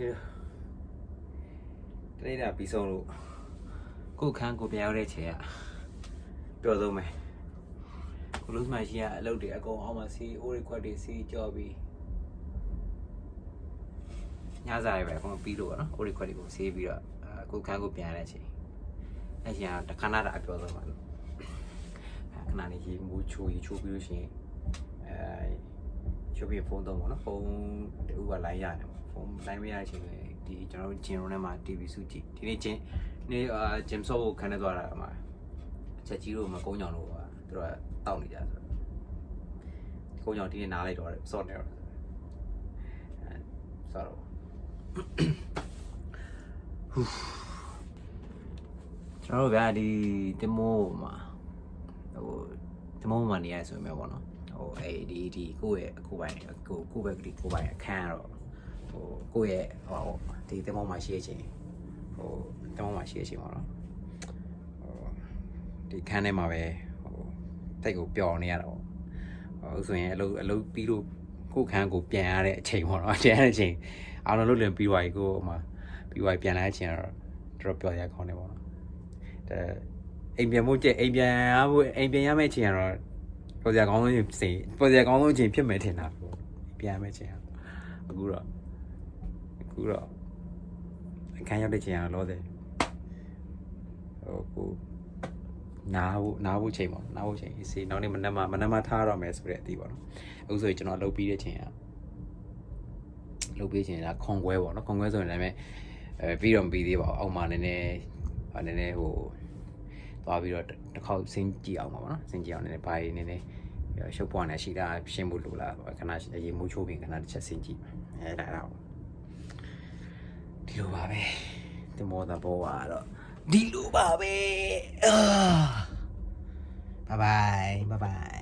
ဒီတနေ့တာပြီးဆုံးလို့ကိုယ့်ခန်းကိုပြန်ရောက်တဲ့ချိန်ကပျော်ဆုံးပဲကိုလုံးမရှိရအလုပ်တွေအကုန်အောင်မစီအိုးရီခွက်တွေစီကြော်ပြီးညစားရပဲအကုန်ပြီးလို့ပေါ့နော်အိုးရီခွက်တွေကိုစီးပြီးတော့အာကိုယ့်ခန်းကိုပြန်ရတဲ့ချိန်အဲ့ချိန်ကတခဏတာအပျော်ဆုံးပါလို့ခဏလေးရေမူးချိုးရေချိုးပြီးလို့ရှိရင်အဲ ချိုးပြီးဖုန်းတော့ပေါ့နော်ဖုန်းတူကလိုင်းရတယ်ပေါ့ဖုန်းလိုင်းမရတဲ့အချိန်လေဒီကျွန်တော်တို့ဂျင်ရုံထဲမှာ TV စုကြည့်ဒီနေ့ဂျင်နေ့အာဂျင်ဆော့ကိုခန်းနေသွားတာအမှာချက်ကြီးတို့မကုန်းကြောင်တို့ကသူတို့ကတောက်နေကြဆိုတော့ကုန်းကြောင်ဒီနေ့နားလိုက်တော့တယ်စော့နေတော့အဲစော့တော့ဟူးကျွန်တော်တို့ဗျာဒီတင်မိုးမှာဟိုတင်မိုးမှာနေရဆိုရင်ပဲပေါ့နော် ဟိုအဲ့ဒီဒီကိုယ့်ရဲ့ကိုယ်ပိုင်ကိုကိုယ့်ဘက်ကဒီကိုယ်ပိုင်အခန်းကတော့ဟိုကိုယ့်ရဲ့ဟိုဒီတင်မိုးမှာရှိရချင်းဟိုတင်မိုးမှာရှိရချင်းပေါ့နော်ဟိုဒီခန်းထဲမှာပဲဟိုတိတ်ကိုပျော်နေရတာပေါ့ဟိုဆိုရင်အလုပ်အလုပ်ပြီးလို့ကိုယ့်ခန်းကိုပြန်ရတဲ့အချိန်ပေါ့နော်ပြန်ရတဲ့အချိန်အားလုံးလုပ်လင်ပြီးသွားပြီကိုယ်ဟိုမှာပြီးသွားပြီပြန်လာတဲ့အချိန်ကတော့တော်တော်ပျော်ရကောင်းတယ်ပေါ့နော်အဲအိမ်ပြန်ဖို့ကြက်အိမ်ပြန်ရဖို့အိမ်ပြန်ရမယ့်အချိန်ကတော့ ပေါ်စရာကောင်းဆုံးချိန်စိပေါ်စရာကောင်းဆုံးချိန်ဖြစ်မယ်ထင်တာပေါ့ပြန်ရမယ့်အချိန်ကအခုတော့အခုတော့အခန်းရောက်တဲ့ချိန်ကတော့လောတယ်ဟိုကိုနားဖို့နားဖို့ချိန်ပေါ့နားဖို့ချိန်စီနောက်နေ့မနက်မှမနက်မှထားရမယ်ဆိုတဲ့အတီးပေါ့နော်အခုဆိုရင်ကျွန်တော်လှုပ်ပြီးတဲ့ချိန်ကလှုပ်ပြီးချိန်ကခွန်ခွဲပေါ့နော်ခွန်ခွဲဆိုရင်လည်းအဲပြီးတော့မပြီးသေးပါဘူးအောက်မှာနည်းနည်းနည်းနည်းဟိုသွားပြီးတော့တစ်ခေါက်စင်းကြည့်အောင်ပါဗောနော်စင်းကြည့်အောင်နည်းနည်းဘာကြီးနည်းနည်း ရှုပ်ပွားနေရှိတာရှင်းဖို့လိုလားခဏရေမိုးချိုးပြီးခဏတစ်ချက်စင်းကြည့်အဲဒါတော့ဒီလိုပါပဲဒီမောတာဘောကတော့ဒီလိုပါပဲအာဘိုင်ဘိုင်ဘိုင်ဘိုင်